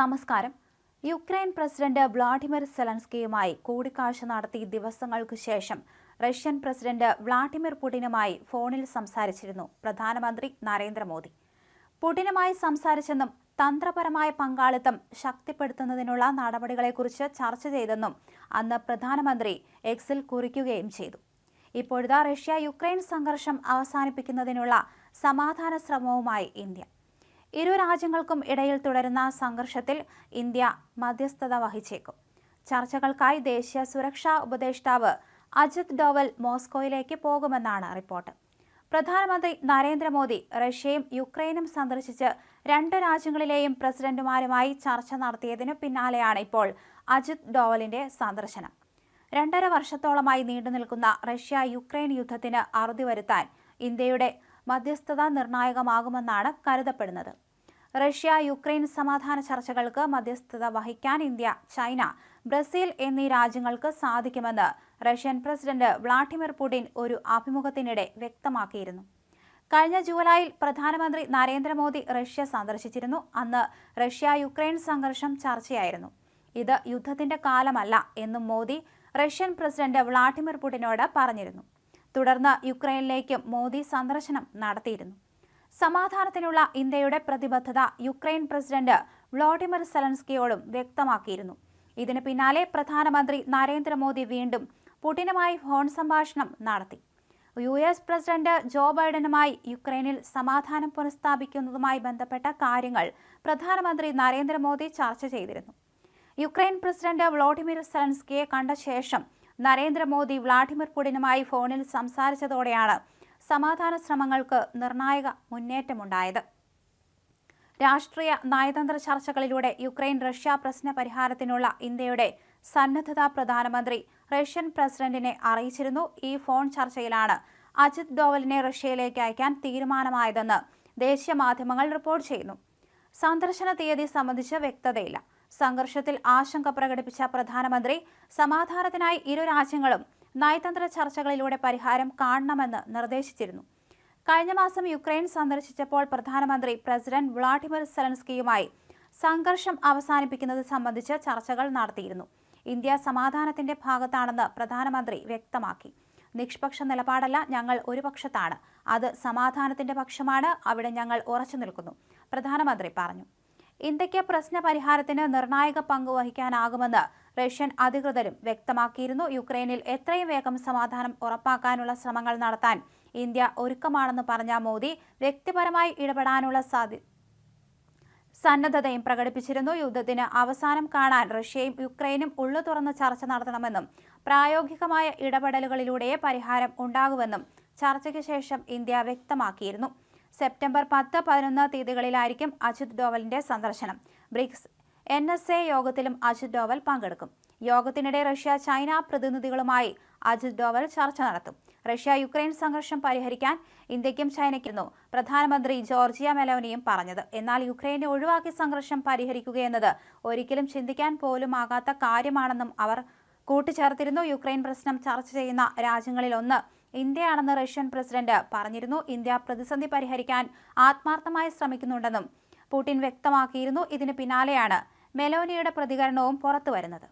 നമസ്കാരം. Ukraine president Vladimir സെലൻസ്കിയുമായി കൂടിക്കാഴ്ച നടത്തി ദിവസങ്ങൾക്ക് ശേഷം റഷ്യൻ പ്രസിഡന്റ് വ്ളാഡിമിർ പുടിനുമായി ഫോണിൽ സംസാരിച്ചിരുന്നു പ്രധാനമന്ത്രി നരേന്ദ്രമോദി. പുടിനുമായി സംസാരിച്ചെന്നും തന്ത്രപരമായ പങ്കാളിത്തം ശക്തിപ്പെടുത്തുന്നതിനുള്ള നടപടികളെക്കുറിച്ച് ചർച്ച ചെയ്തെന്നും അന്ന് പ്രധാനമന്ത്രി എക്സിൽ കുറിക്കുകയും ചെയ്തു. ഇപ്പോഴത്തെ റഷ്യ യുക്രൈൻ സംഘർഷം അവസാനിപ്പിക്കുന്നതിനുള്ള സമാധാന ശ്രമവുമായി ഇന്ത്യ. ഇരു രാജ്യങ്ങൾക്കും ഇടയിൽ തുടരുന്ന സംഘർഷത്തിൽ ഇന്ത്യ മധ്യസ്ഥത വഹിച്ചേക്കും. ചർച്ചകൾക്കായി ദേശീയ സുരക്ഷാ ഉപദേഷ്ടാവ് അജിത് ഡോവൽ മോസ്കോയിലേക്ക് പോകുമെന്നാണ് റിപ്പോർട്ട്. പ്രധാനമന്ത്രി നരേന്ദ്രമോദി റഷ്യയും യുക്രൈനും സന്ദർശിച്ച് രണ്ട് രാജ്യങ്ങളിലെയും പ്രസിഡന്റുമാരുമായി ചർച്ച നടത്തിയതിനു പിന്നാലെയാണ് ഇപ്പോൾ അജിത് ഡോവലിന്റെ സന്ദർശനം. രണ്ടര വർഷത്തോളമായി നീണ്ടുനിൽക്കുന്ന റഷ്യ യുക്രൈൻ യുദ്ധത്തിന് അറുതി വരുത്താൻ ഇന്ത്യയുടെ മധ്യസ്ഥത നിർണായകമാകുമെന്നാണ് കരുതപ്പെടുന്നത്. റഷ്യ യുക്രൈൻ സമാധാന ചർച്ചകൾക്ക് മധ്യസ്ഥത വഹിക്കാൻ ഇന്ത്യ ചൈന ബ്രസീൽ എന്നീ രാജ്യങ്ങൾക്ക് സാധിക്കുമെന്ന് റഷ്യൻ പ്രസിഡന്റ് വ്ളാഡിമിർ പുടിൻ ഒരു അഭിമുഖത്തിനിടെ വ്യക്തമാക്കിയിരുന്നു. കഴിഞ്ഞ ജൂലൈയിൽ പ്രധാനമന്ത്രി നരേന്ദ്രമോദി റഷ്യ സന്ദർശിച്ചിരുന്നു. അന്ന് റഷ്യ യുക്രൈൻ സംഘർഷം ചർച്ചയായിരുന്നു. ഇത് യുദ്ധത്തിന്റെ കാലമല്ല എന്നും മോദി റഷ്യൻ പ്രസിഡന്റ് വ്ളാഡിമിർ പുടിനോട് പറഞ്ഞിരുന്നു. തുടർന്ന് യുക്രൈനിലേക്കും മോദി സന്ദർശനം നടത്തിയിരുന്നു. സമാധാനത്തിനുള്ള ഇന്ത്യയുടെ പ്രതിബദ്ധത യുക്രൈൻ പ്രസിഡന്റ് വ്ളോഡിമിർ സെലൻസ്കിയോടും വ്യക്തമാക്കിയിരുന്നു. ഇതിന് പിന്നാലെ പ്രധാനമന്ത്രി നരേന്ദ്രമോദി വീണ്ടും പുടിനുമായി ഫോൺ സംഭാഷണം നടത്തി. യു എസ് പ്രസിഡന്റ് ജോ ബൈഡനുമായി യുക്രൈനിൽ സമാധാനം പുനഃസ്ഥാപിക്കുന്നതുമായി ബന്ധപ്പെട്ട കാര്യങ്ങൾ പ്രധാനമന്ത്രി നരേന്ദ്രമോദി ചർച്ച ചെയ്തിരുന്നു. യുക്രൈൻ പ്രസിഡന്റ് വ്ളോഡിമിർ സെലൻസ്കിയെ കണ്ട ശേഷം നരേന്ദ്രമോദി വ്ളാഡിമിർ പുടിനുമായി ഫോണിൽ സംസാരിച്ചതോടെയാണ് സമാധാന ശ്രമങ്ങൾക്ക് നിർണായക മുന്നേറ്റമുണ്ടായത്. രാഷ്ട്രീയ നയതന്ത്ര ചർച്ചകളിലൂടെ യുക്രൈൻ റഷ്യ പ്രശ്ന പരിഹാരത്തിനുള്ള ഇന്ത്യയുടെ സന്നദ്ധത പ്രധാനമന്ത്രി റഷ്യൻ പ്രസിഡന്റിനെ അറിയിച്ചിരുന്നു. ഈ ഫോൺ ചർച്ചയിലാണ് അജിത് ഡോവലിനെ റഷ്യയിലേക്ക് അയക്കാൻ തീരുമാനമായതെന്ന് ദേശീയ മാധ്യമങ്ങൾ റിപ്പോർട്ട് ചെയ്യുന്നു. സന്ദർശന തീയതി സംബന്ധിച്ച് വ്യക്തതയില്ല. സംഘർഷത്തിൽ ആശങ്ക പ്രകടിപ്പിച്ച പ്രധാനമന്ത്രി സമാധാനത്തിനായി ഇരു രാജ്യങ്ങളും നയതന്ത്ര ചർച്ചകളിലൂടെ പരിഹാരം കാണണമെന്ന് നിർദ്ദേശിച്ചിരുന്നു. കഴിഞ്ഞ മാസം യുക്രൈൻ സന്ദർശിച്ചപ്പോൾ പ്രധാനമന്ത്രി പ്രസിഡന്റ് വ്ളാഡിമിർ സെലൻസ്കിയുമായി സംഘർഷം അവസാനിപ്പിക്കുന്നത് സംബന്ധിച്ച് ചർച്ചകൾ നടത്തിയിരുന്നു. ഇന്ത്യ സമാധാനത്തിന്റെ ഭാഗത്താണെന്ന് പ്രധാനമന്ത്രി വ്യക്തമാക്കി. നിഷ്പക്ഷ നിലപാടല്ല ഞങ്ങൾ ഒരു പക്ഷത്താണ്. അത് സമാധാനത്തിന്റെ പക്ഷമാണ്. അവിടെ ഞങ്ങൾ ഉറച്ചു നിൽക്കുന്നു. പ്രധാനമന്ത്രി പറഞ്ഞു. ഇന്ത്യയ്ക്ക് പ്രശ്ന പരിഹാരത്തിന് നിർണായക പങ്ക് വഹിക്കാനാകുമെന്ന് റഷ്യൻ അധികൃതരും വ്യക്തമാക്കിയിരുന്നു. യുക്രൈനിൽ എത്രയും വേഗം സമാധാനം ഉറപ്പാക്കാനുള്ള ശ്രമങ്ങൾ നടത്താൻ ഇന്ത്യ ഒരുക്കമാണെന്ന് പറഞ്ഞ മോദി വ്യക്തിപരമായി ഇടപെടാനുള്ള സാധ്യ സന്നദ്ധതയും പ്രകടിപ്പിച്ചിരുന്നു. യുദ്ധത്തിന് അവസാനം കാണാൻ റഷ്യയും യുക്രൈനും ഉള്ളു തുറന്ന് ചർച്ച നടത്തണമെന്നും പ്രായോഗികമായ ഇടപെടലുകളിലൂടെയേ പരിഹാരം ഉണ്ടാകുമെന്നും ചർച്ചയ്ക്ക് ശേഷം ഇന്ത്യ വ്യക്തമാക്കിയിരുന്നു. സെപ്റ്റംബർ പത്ത് പതിനൊന്ന് തീയതികളിലായിരിക്കും അജിത് ഡോവലിന്റെ സന്ദർശനം. ബ്രിക്സ് എൻ എസ് എ യോഗത്തിലും അജിത് ഡോവൽ പങ്കെടുക്കും. യോഗത്തിനിടെ റഷ്യ ചൈന പ്രതിനിധികളുമായി അജിത് ഡോവൽ ചർച്ച നടത്തും. റഷ്യ യുക്രൈൻ സംഘർഷം പരിഹരിക്കാൻ ഇന്ത്യക്കും ചൈനയ്ക്കുന്നു പ്രധാനമന്ത്രി ജോർജിയ മെലോനിയും പറഞ്ഞത്. എന്നാൽ യുക്രൈനെ ഒഴിവാക്കി സംഘർഷം പരിഹരിക്കുകയെന്നത് ഒരിക്കലും ചിന്തിക്കാൻ പോലും ആകാത്ത കാര്യമാണെന്നും അവർ കൂട്ടിച്ചേർത്തിരുന്നു. യുക്രൈൻ പ്രശ്നം ചർച്ച ചെയ്യുന്ന രാജ്യങ്ങളിലൊന്ന് ഇന്ത്യയാണെന്ന് റഷ്യൻ പ്രസിഡന്റ് പറഞ്ഞിരുന്നു. ഇന്ത്യ പ്രതിസന്ധി പരിഹരിക്കാൻ ആത്മാർത്ഥമായി ശ്രമിക്കുന്നുണ്ടെന്നും പുടിൻ വ്യക്തമാക്കിയിരുന്നു. ഇതിന് പിന്നാലെയാണ് മെലോനിയുടെ പ്രതികരണവും പുറത്തുവരുന്നത്.